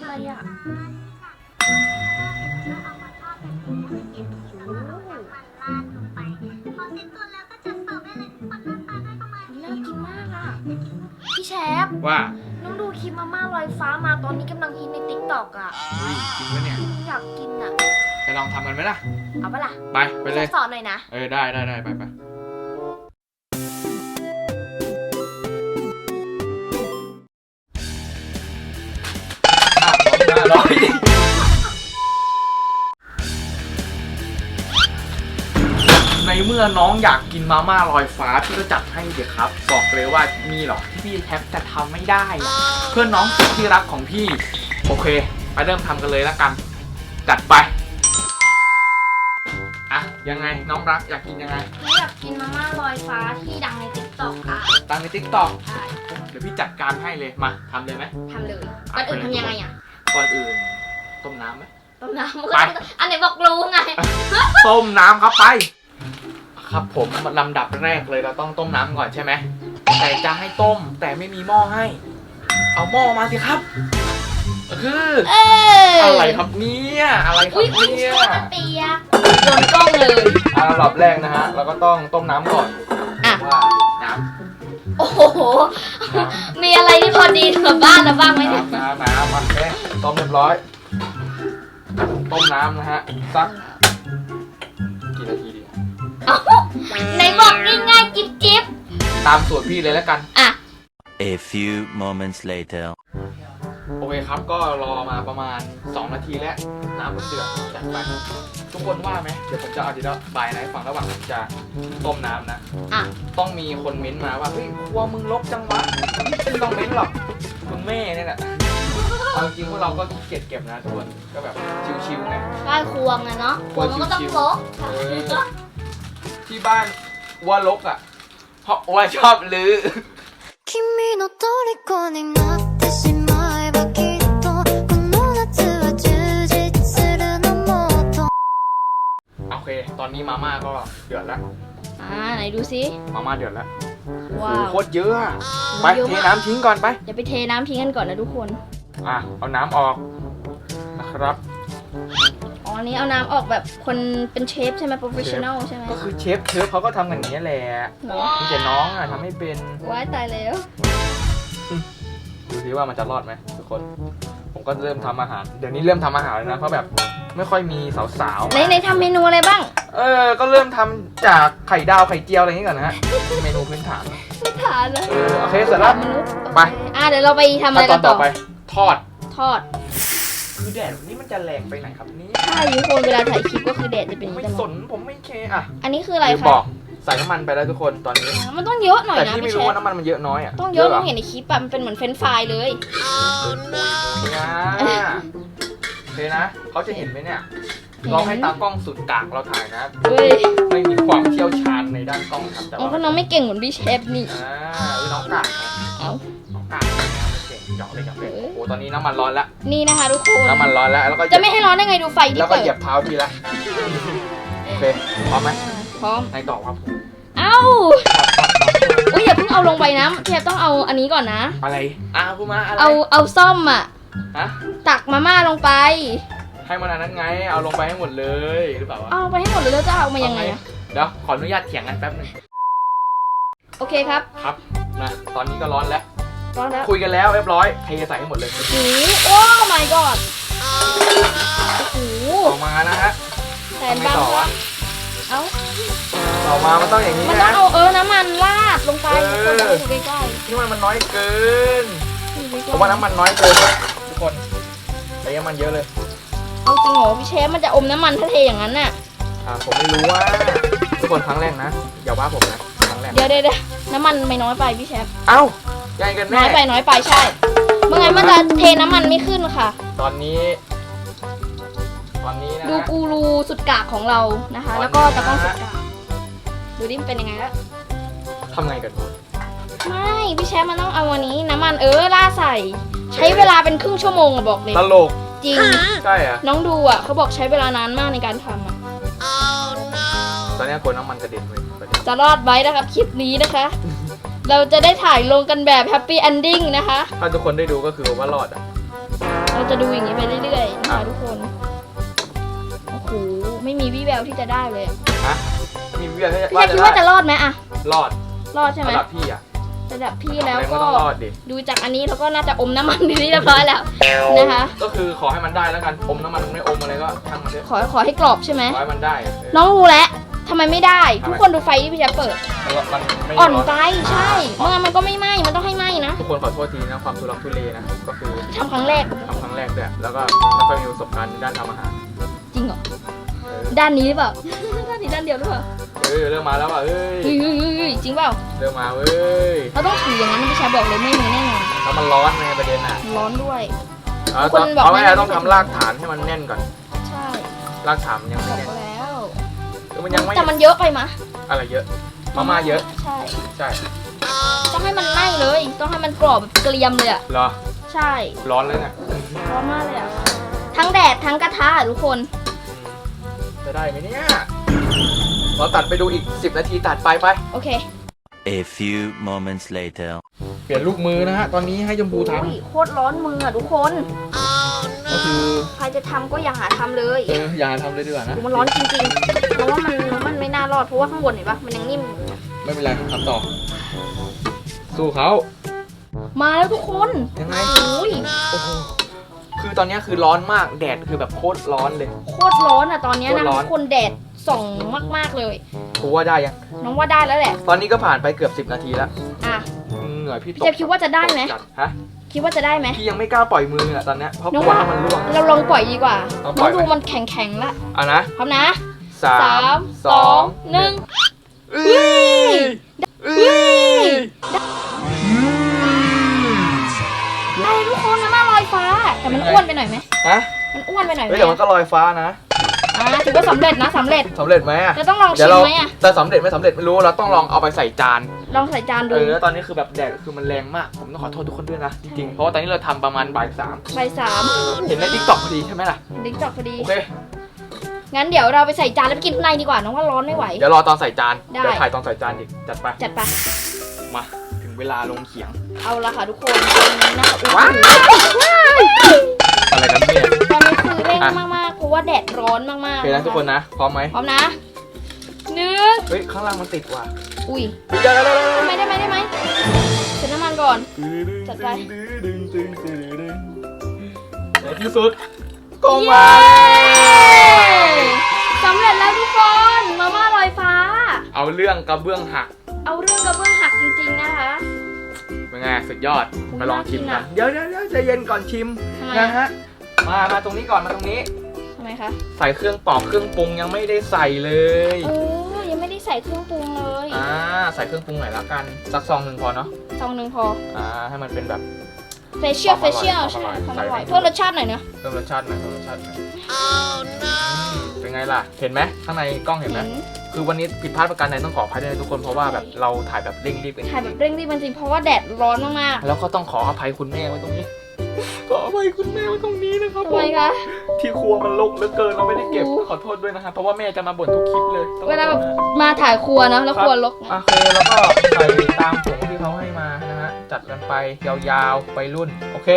อะไรอะน่ากินมากอะ พี่แชฟว่าน้องดูคลิปมาม่าลอยฟ้ามาตอนนี้กำลังฮิตในติ๊กต็อกอะเฮ้ยจริงปะเนี่ยอยากกินอะ ไปลองทำกันไหมล่ะ เอาปะล่ะ ไป ไปเลย สอนหน่อยนะ เออ ได้ได้ได้ไปไป อน้องอยากกินมาม่าลอยฟ้าพี่ก็จัดให้เดี๋ยวครับ บอกเลยว่ามีหรอกที่พี่แทบจะทำไม่ได้ เพื่อนน้องสุดที่รักของพี่ โอเคไปเริ่มทำกันเลยแล้วกัน จัดไปอะยังไงน้องรักอยากกินยังไงหนูอยากกินมาม่าลอยฟ้าที่ดังในติ๊กต็อกอะตังในทิกตอกใช่เดี๋ยวพี่จัดการให้เลยมาทำเลยไหมทำเลยก่อนอื่นทำยังไงอะก่อนอื่น ต้มน้ำไหมต้มน้ำมันไปก็ต้องอันไหนบอกรู้ไง ต้มน้ำครับไป ครับผมลำดับแรกเลยเราต้องต้มน้ำก่อนใช่ไหมแต่จะให้ต้มแต่ไม่มีหม้อให้ เอาหม้อมาสิครับคือเอออะอะไรครับเนี่ยอะไรครัอุ้บยอุ้ยเนี่ยโทษนะเปียกโดนกล้องเลย อะลำดับแรกนะฮะเราก็ต้องต้มน้ำก่อนอะ ว่าน้ำโอ้โห น้มีอะไรที่พอดีกับบ้านเราบ้างไหมเนี่ยำน้ำน้ำมันแค่ต้มเรียบร้อย ต้มน้ำนะฮะ สัก กี่นาทีดีเอ้า ไหนบอกง่ายๆจิ๊บจิ๊บตามสูตรพี่เลยแล้วกัน อะ A few moments later. โอเคครับ ก็รอมาประมาณ 2 นาทีแล้ว น้ำเริ่มเดือดจัดไป ทุกคนว่าไหมเดี๋ยวผมจะอธิบายนะให้ฟังระหว่างผมจะต้มน้ำนะ อะ ต้องมีคนเม้นต์มาว่า เฮ้ยครัวมึงลกจังวะไม่ต้องเม้นต์หรอก คุณแม่เนี่ยแหละเอาจริงๆพวกเราก็ขี้เกียจเก็บนะทุกคน ก็แบบชิวๆไงบ้านครัวไงเนาะครัวมันก็ต้องชิวรกเออ ที่บ้านว่าลกอ่ะ เพราะว่าชอบลือ 君の虜になってしまえばきっとこの夏は充実するのもっと โอเค ตอนนี้มาม่าก็เดือดแล้ว อ่าไหนดูซิ มาม่าเดือดแล้ว ว้า โอ้ ว โหโคตรเยอะอะไป เยอะ เท มาก น้ำทิ้งก่อนไป เดี๋ยวไปเทน้ำทิ้งกันก่อนนะทุกคน อ่ะ เอาน้ำออกนะครับ อ๋ออันนี้เอาน้ำออกแบบคนเป็นเชฟใช่ไหมโปรเฟชชั่นอลใช่ไหมก็คือเชฟเชฟเขาก็ทำกันอย่างนี้ยแหละเนาะมีแต่น้องอะทำไม่เป็น ว้ายตายแล้ว ดูสิว่ามันจะรอดไหมทุกคน ผมก็เริ่มทำอาหาร เดี๋ยวนี้เริ่มทำอาหารแล้วนะ เพราะแบบไม่ค่อยมีสาวๆในในทำเมนูอะไรบ้าง เออ ก็เริ่มทำจากไข่ดาวไข่เจียวอะไรอย่างนี้ก่อนนะฮะ เมนูพื้นฐาน ไม่ทานเลยเออโอเคเสร็จแล้ว มนุษย์ไป อะเดี๋ยวเราไปทำอะไรขั้นตกัอนนต่ต่ออไป ทอด ทอด คือแดดวันนี้มันจะแรงไปไหนครับเนี่ยใช่ทุกคนเวลาถ่ายคลิปก็คือแดดจะเป็นอย่างไม่นี้ตสลอดนผมไม่เคอะอันนี้คืออะไรลืมคะบอกใส่น้ำมันไปแล้วทุกคนตอนนี้อ่ามันต้องเยอะหน่อยแต่นะพี่ไม่พี่เชรู้ฟว่าน้ำมันมันเยอะน้อยอะต้องเยอะหรมองเห็นในคลิปอะมันเป็นเหมือนเฟรนช์ฟรายเลย เนี่ยโอเคนะเขาจะเห็นไหมเนี่ยลองให้ตากล้องสุดกากเราถ่ายนะ เฮ้ยไม่มีความเชี่ยวชาญในด้านกล้องครับแต่อ๋อว่าเพราะน้องไม่เก่งเหมือนพี่เชฟนี่ อ่าเออน้องกากนะเอ้าน้องกากนะไม่เก่งหยอกเลยหยอกเลยโอ้โห ตอนนี้น้ำมันร้อนแล้วนี่นะคะทุกคนน้ำมันร้อนแล้วแล้วก็เหยีจะยบไม่ให้ร้อนได้ไงดูไฟที่แล้วก็เปิเหยียดบเท้าทีละโอเคพร้อมไหมพร้อมในต่อครับเอ้าอุ้ยอย่าเพิ่งเอาลงไปนะเชฟต้องเอาอันนี้ก่อนนะ อะไรอ้าวพูดมาอะไรเอาเอาซ่อมอะฮะตักมาม่าลงไป ให้มันอันนั้นไง เอาลงไปให้หมดเลยหรือเปล่าวะเอาลงไปให้หมดเลยแล้วจะเอามายังไงอะเดี๋ยวขออนุญาตเถียงกันแป๊บหนึงโอเคครับครับนะตอนนี้ก็ร้อนแล้ว ร้อนแล้วคุยกันแล้วเรียบร้อยเทใส่ให้หมดเลยโอ้โหโอ้ my god โอ้โหออกมานะฮะแสนทำไงบางต่อวะเอ้าออกมามันต้องอย่างนี้มันต้อนะ งเอาเออน้ำมันราดลงไปเออทุกคนดูใกล้นี่มันมันน้อยเกินๆดูใกล้ๆเพราะว่าน้ำมันน้อยเกินทุกคนใส่น้ำมันเยอะเลยเอาจริงเหรอพี่เชฟมันจะอมน้ำมันถ้าเทอย่างนั้นน่ะ อ่าผมไม่รู้ว่าทุกคนครั้งแรกนะอย่าว่าผมนะครั้งแรกเดี๋ยวเดี๋ยวเดี๋ยวน้ำมันไม่น้อยไปพี่เชฟเอ้า ใหญ่กันน้แน่อยไปน้อยไปใช่เมื่อไงนมันจะเทน้ำมันไม่ขึ้นค่ะ ตอนนี้ ตอนนี้นะดูฮะกูรูสุดกากของเรานะคะ แล้วก็ตะกล้องสุดกากดูดิมันเป็นยังไงแล้วทำไงกันวะไม่พี่แชมป์มันต้องเอาวันนี้น้ำมันเออราดใส่ ใช้เวลาเป็นครึ่งชั่วโมงอะบอกเลย ตลกจริง ใช่อะน้องดูอะเขาบอกใช้เวลานานมากในการทำอะตอนนี้กลัวน้ำมันกระเด็นเลยประเด็นจะรอดไว้นะครับคลิปนี้นะคะ เราจะได้ถ่ายลงกันแบบแฮปปี้เอนดิ้งนะคะ ถ้าทุกคนได้ดูก็คือว่ารอดอะ เราจะดูอย่างนี้ไปเรื่อยๆนะคะทุกคน โอ้โห ไม่มีวี่แววที่จะได้เลยอะฮะมีวิวให้พี่แจ๊คคิดว่าจะรอดไหมอะรอดรอดใช่ไหมระดับพี่อะระดับพี่แล้แล้ววก็ก็ต้องรอดดิ ดูจากอันนี้แล้วก็น่าจะอมน้ำมันที่เรียบร้อยแล้วนะคะ ก็คือขอให้มันได้แล้วกัน อมน้ำมันไม่อมอะไรก็ช่างมันเถอะขอขอให้กรอบใช่ไหมขอให้มันได้เออน้องรู้แล้ว ทำไมไม่ได้ทำไมทุกคนดูไฟที่พี่แจ๊คเปิดแล้วมันไม่อ่อนร้อนไปใช่เมื่อมันก็ไม่ไหม้มันต้องให้ไหม้นะทุกคนขอโทษทีนะความทุรักทุเลนะก็คือทำครั้งแรกทำครั้งแรกด้วยแล้วก็ไม่ค่อยมีประสบการณ์ด้านทำอาหารจริงเหรอเออด้านนี้หรือเปล่าด้านนี้ด้านเดียวหรือเปล่าเออเริ่มมาแล้วว่ะเอ้ยเฮ้ยเฮ้ยเฮ้ยเฮ้ยจริงเปล่าเริ่มมาเว้ยเราต้องถืออย่างนั้นพี่แชร์บอกเลยไม่มีแน่นอนแล้วมันร้อนไงประเด็นอะร้อนด้วยเอาคนบอกเอาไว้ไม่ได้ต้องทำรากฐานให้มันแน่นก่อนใช่รากฐานมันยังบไม่อกแน่นไปแล้ว คือมันยังไม่แต่มันเยอะไปมะอะไรเยอะ มาม่าเยอะ ใช่ใช่ต้องให้มันไหม้เลย ต้องให้มันกรอบแบบเกรียมเลยอะเหรอ ใช่ร้อนเลยเนี่ยร้อนมากเลยอะทั้งแดดทั้งกระทะอะทุกคน จะได้ไหมเนี่ยเราตัดไปดูอีก 10 นาทีตัดไปไป โอเค A few moments later. เปลี่ยนลูกมือนะฮะ ตอนนี้ให้ชมพูทอุ้ยโคตรร้อนมืออะทุกคนำก็คือใครจะทำก็อย่าหาทำเลยเอออย่าทำเลยดีกว่านะ มันร้อนจริงๆเพราะ ว่ามันมันไม่น่ารอดเพราะว่าข้างบนเห็นปะมันยังนิ่มอยู่ไม่เป็นไรทำต่อ สู้เขา มาแล้วทุกคนยังไง โอ้ยโอ้โหคือตอนนี้คือร้อนมากแดดคือแบบโคตรร้อนเลย โคตรร้อนอะตอนเนี้ยนะโคตรร้อน ทุกคนแดดส่องมากๆเลยกูว่าได้ยัง น้องว่าได้แล้วแหละ ตอนนี้ก็ผ่านไปเกือบ 10 นาทีแล้วอะ เหนื่อยพี่ตพี่กเจะคิดว่าจะได้ไหม จัดฮะคิดว่าจะได้ไหม พี่ยังไม่กล้าปล่อยมืออะตอนเนี้ยเพราะกน้องลัวว่า ว่ามันร่วง เราลองปล่อยดีกว่าลองปล่น้อองยไหมดูมันแข็งๆละอะนะ พร้อมนะ สามสองหนึ่งเอ้ยเอ้ยได้ทุกคนนะมาลอยฟ้า แต่มันอ้วนไปหน่อยไหมฮะมันอ้วนไปหน่อยไหมเฮ้ยเดี๋ยวมันก็ลอยฟ้านะอ่าถือว่าสำเร็จนะสำเร็จ สำเร็จไหมอะเราต้องลองชิมไหมอะ แต่สำเร็จไม่สำเร็จไม่รู้เราต้องลองเอาไปใส่จานลองใส่จานดูเออแล้วตอนนี้คือแบบแดดคือมันแรงมาก ผมต้องขอโทษทุกคนด้วยนะจริงๆเพราะว่าตอนนี้เราทำประมาณบ่ายสามใบสามเห็นในทิกตอกพอดีใช่ไหมล่ะ ดิ้งจอกพอดี โอเค งั้นเดี๋ยวเราไปใส่จานแล้วไปกินข้างในดีกว่าน้องว่าร้อนไม่ไหว เดี๋ยวรอตอนใส่จาน ได้ เดี๋ยวถ่ายตอนใส่จานอีกจัดไป จัดไปมา ถึงเวลาลงเขียง เอาละค่ะทุกคนน่าจะว้าว อะไรกันเนี่ย ตอนนี้คือเร่งอะ มากๆเพราะว่าแดดร้อนมากโอๆเคนะทุกคนนะ พร้อมไหมพร้อมนะหนึ่งเฮ้ย ข้างล่างมันติดว่ะอุ้ยเดี๋ยวเดี๋ยวเดี๋ยวเดี๋ยวได้ไหมได้ไหมได้ไหมเสร็จน้ำมันก่อน จัดไป ในที่สุด ก็เย้มาสำเร็จแล้วทุกคนมาม่าลอยฟ้า เอาเรื่องกระเบื้องหัก เอาเรื่องกระเบื้องหักจริงๆนะคะเป็นไงสุดยอดอุ๊ยมาลองชิมน่ากินกัอะนเดี๋ยวเดี๋ยวเดี๋ยวใจเย็นก่อนชิมทำไมนะฮะมามาตรงนี้ก่อนมาตรงนี้ทำไมคะใส่เครื่องปอกเครื่องปรุงยังไม่ได้ใส่เลยโอ้ยังไม่ได้ใส่เครื่องปรุงเลยอ่าใส่เครื่องปรุงหน่อยแล้วกันสักซองหนึ่งพอเนาะซองหนึ่งพออ่าให้มันเป็นแบบ เฟเชียลคเฟวามอร่อยเชียลความใช่อร่อยความใส่อไปร่อยเพิ่มรสชาติหน่อยเนอะเพิ่มรสชาติหน่อยเพิ่มรสชาติหน่อยเป็นไงล่ะ เห็นไหมข้างในกล้องเห็นไหมเห็นคือวันนี้ผิดพลาดประการใดต้องขออภัยด้วยนะทุกคนเพราะว่าแบบเราถ่ายแบบเร่งรีบกันถ่ายแบบเร่งรีบจริงๆเพราะว่าแดดร้อนมากแล้วก็ต้องขออภัยคุณแม่ไว้ตรงนี้ขออภัยคุณแม่ไว้ตรงนี้นะครับๆผทำไมมคะที่ครัวมันรกเหลือเกินเราไม่ได้เก็บโอ้ขอโทษด้วยนะครับเพราะว่าแม่จะมาบ่นทุกคลิปเลยต้องเวลาขแบอบโทษนะมาถ่ายครัวนะแล้วครัวรกโอเคแล้วก็ใส่ตาม จัดกันไปยาวๆไปรุ่น โอเค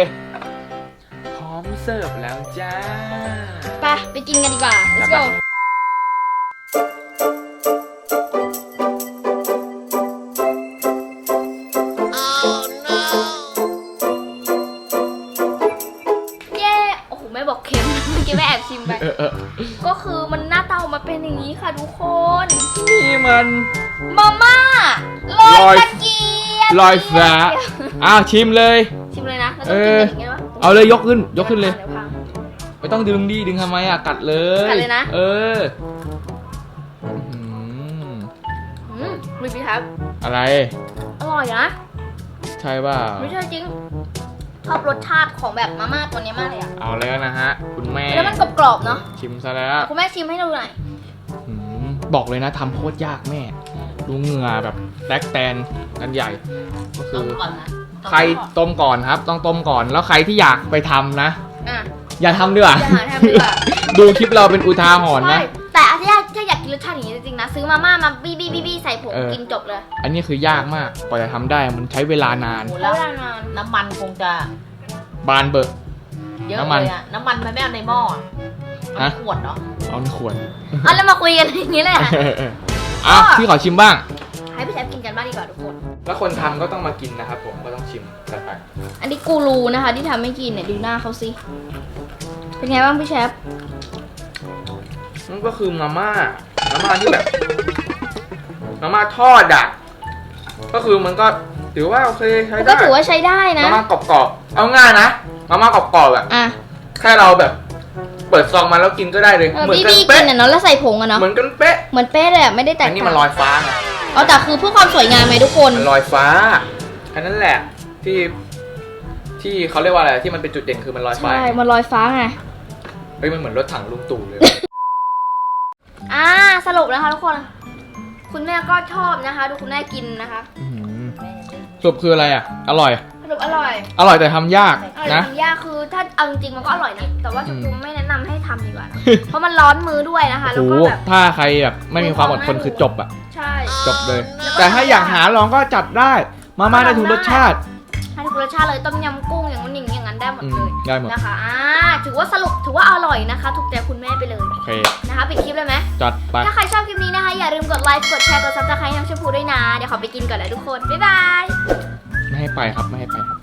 พร้อมเสิร์ฟแล้วจ้า ไปไปกินกันดีกว่า let's จั go ดไปเย้ โอ้โห แม่บอกเค็ม เมื่อกี้แม่แอบชิมไป เออเออก็คือมันหน้าเตามาเป็นอย่างนี้ค่ะทุกคน นี่มัน ลอยฟ้าอ้าวชิมเลย ชิมเลยนะแล้วต้องกินกันอย่างเงี้ยวะเอาเลยยกขึ้น ยกขึ้นเลย ดี๋วพัง ไม่ต้องดึงดิดึงทำไมอะ กัดเลยกัดเลยนะ เอออื้อหืออืมลุยพี่ครับ อะไร อร่อยนะใช่เปล่าไม่ใช่จริง ชอบรสชาติของแบบมาม่าตัวนี้มากเลยอะเอาแล้วนะฮะ คุณแม่ แล้วมันกรอบๆเนาะชิมซะแล้วคุณแม่ชิมให้ดูหน่อย อืมบอกเลยนะทำโคตรยากแม่ ดูเหงื่อแบบแตกแตนกันใหญ่ ก็คือใครต้มก่อนครับ ต้องต้มก่อน แล้วใครที่อยากไปทำนะ อะ อย่าทำดีกว่าอย่าหาทำดีกว่า ดูคลิปเราเป็นอุทาหรณ์ใช่นะ แต่ถ้าอยากถ้าอยากกินรสชาติอย่างนี้จริงๆนะ ซื้อมาม่ามาบี้บี้บี้บี้ใส่ผงเออ กินจบเลยอันนี้คือยากมากกว่าจะทำได้มันใช้เวลานาน โอ้โหแล้แล้ววเวลานานน้ำมันคงจะบานเบิกเยอะน้ำมันเลยอะน้ำมันมันไม่เอาในหม้ออะเอาฮะ ในขวดเนาะเอาในขวดอะแล้วมาคุยกันอย่างนี้เลยอะเออเออ อะพี่ขอชิมบ้าง ให้พี่แชมป์กินกันบ้างดีกว่าทุกคน แล้วคนทำก็ต้องมากินนะครับผมก็ต้องชิมจัดไปอันนี้กูรูนะคะ ที่ทำให้กินเนี่ยดูหน้าเขาสิ เป็นไงบ้างพี่แชมป์นั่นก็คือมาม่ามาม่าที่แบบมาม่าทอดอะก็คือมันก็ถือว่าโอเคใช้ก็ได้ถือว่าใช้ได้นะมาม่ากรอบๆเอาง่ายนะมาม่ากรอบๆอะอะ แค่เราแบบ เปิดซองมาแล้วกินก็ได้เลย เออเหมือนบี้กันบี้กิเป๊ะนอะเนาะแล้วใส่ผงอะเนาะเหมือนกันเป๊ะเหมือนเป๊ะเลยอะไม่ได้แตกอันนี้ต่างมันลอยฟ้าไงอ๋อแต่คือเพื่อความสวยงามไหมทุกคน มันลอยฟ้าอันนั้นแหละที่ที่เขาเรียกว่าอะไรที่มันเป็นจุดเด่นคือมันลอยฟ้าใช่ มันลอยฟ้าไง เฮ้ยมันเหมือนรถถังลุงตู่เลย อ่าสรุปนะคะทุกคน คุณแม่ก็ชอบนะคะ ดูคุณแม่กินนะคะอื้อหือสรุปคืออะไรอะ อร่อย สรุปอร่อยอร่อยแต่ทำยากอร่อยนะทำยากคือถ้าเอาจริงๆมันก็อร่อยนะ แต่ว่าอืจุม๊ไม่แนะนำให้ทำดีกว่านะเพราะมันร้อนมือด้วยนะคะโอ้แล้วโหก็แบบ ถ้าใครแบบไม่มีความอดทนคือจบอะใช่จบเลยแล้วก็แต่ถ้าอยากหาลองก็จัดได้ มาม่าได้ทุกรสชาติให้ทุกรสชาติเลยต้มยำกุ้งอย่างนู้นอย่างนี้อย่างนั้นได้หมดอืเลมยได้หมด นะคะ อ่า ถือว่าสรุปถือว่าอร่อยนะคะ ถูกใจคุณแม่ไปเลยโอเค นะคะปิดคลิปเลยไหม จัดไป ถ้าใครชอบคลิปนี้นะคะ อย่าลืมกดไลค์ กดแชร์ กดซับสไครต์น้องชมพูด้วยนะ เดี๋ยวขอไปกินก่อนแล้วทุกคน บ๊ายบายไม่ ให้ไปครับไม่ให้ไปครับไม่ให้ไปครับ